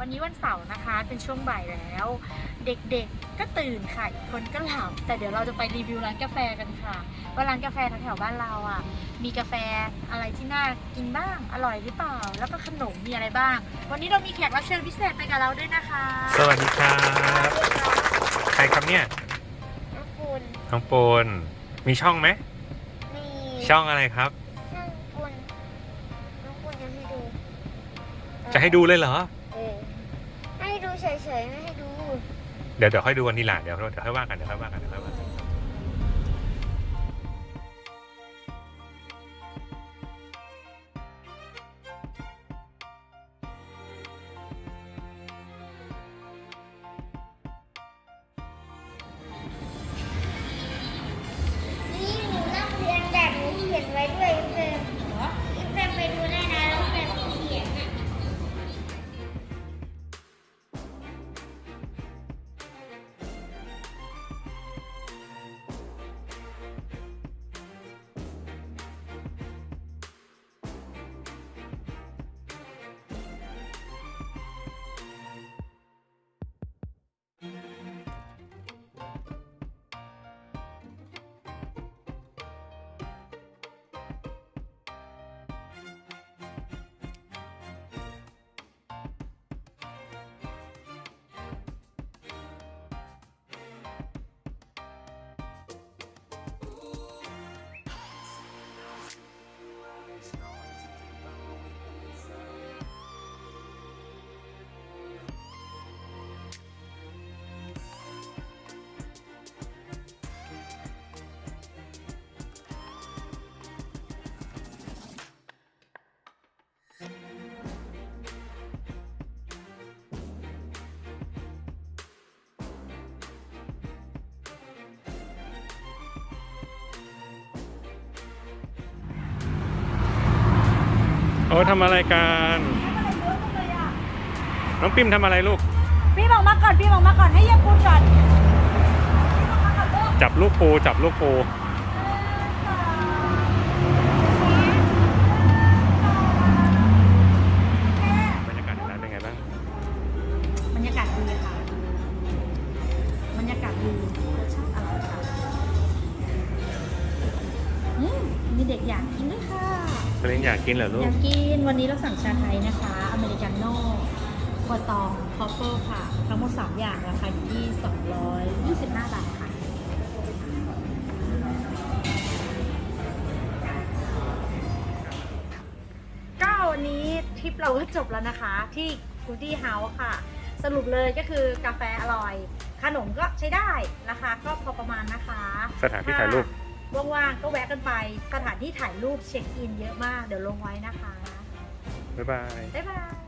วันนี้วันเสาร์นะคะเป็นช่วงบ่ายแล้ว เด็กๆก็ตื่นค่ะอีกคนก็หลับแต่เดี๋ยวเราจะไปรีวิวร้านกาแฟกันค่ะว่าร้านกาแฟแถวๆบ้านเราอะมีกาแฟอะไรที่น่ากินบ้างอร่อยหรือเปล่า แล้วก็ขนมมีอะไรบ้าง วันนี้เรามีแขกรับเชิญพิเศษไปกับเราด้วยนะคะสวัสดีครับ ใครครับเนี่ยน้ำปูนน้องปูนมีช่องไหมมีช่องอะไรครับ น้ำปูนน้ำปูนจะให้ดูจะให้ดูเลยเหรอ เฉยๆไม่ให้ดู เดี๋ยวเดี๋ยวค่อยดูวันนี้หลังเดี๋ยวเดี๋ยวค่อยว่ากันเดี๋ยวค่อยว่ากันเดี๋ยวค่อยว่ากัน โอ้ทำอะไรกันน้องปิมทำอะไรลูก พี่บอกมาก่อน พี่บอกมาก่อนให้เยี่ยมปูนก่อนจับลูกปูจับลูกปูบรรยากาศในร้านเป็นไงบ้างบรรยากาศดีค่ะ บรรยากาศดีรสชาติอร่อยค่ะอืมมีเด็กอยากกินด้วยค่ะ เล่นอยากกินเหรอลูก อยากกินวันนี้เราสั่งชาไทยนะคะ อเมริกาโน่ครัวซองคอฟเฟอร์ค่ะ ทั้งหมด 3 อย่างราคาอยู่ที่ 225 บาทค่ะ ก็วันนี้ทริปเราก็จบแล้วนะคะ ที่กูดี้เฮาส์ค่ะ สรุปเลยก็คือกาแฟอร่อย ขนมก็ใช้ได้ ราคาก็พอประมาณนะคะ สถานที่ถ่ายรูป ว่างๆ ก็แวะกันไป สถานที่ถ่ายรูปเช็คอินเยอะมาก เดี๋ยวลงไว้นะคะ บ๊ายบาย บ๊ายบาย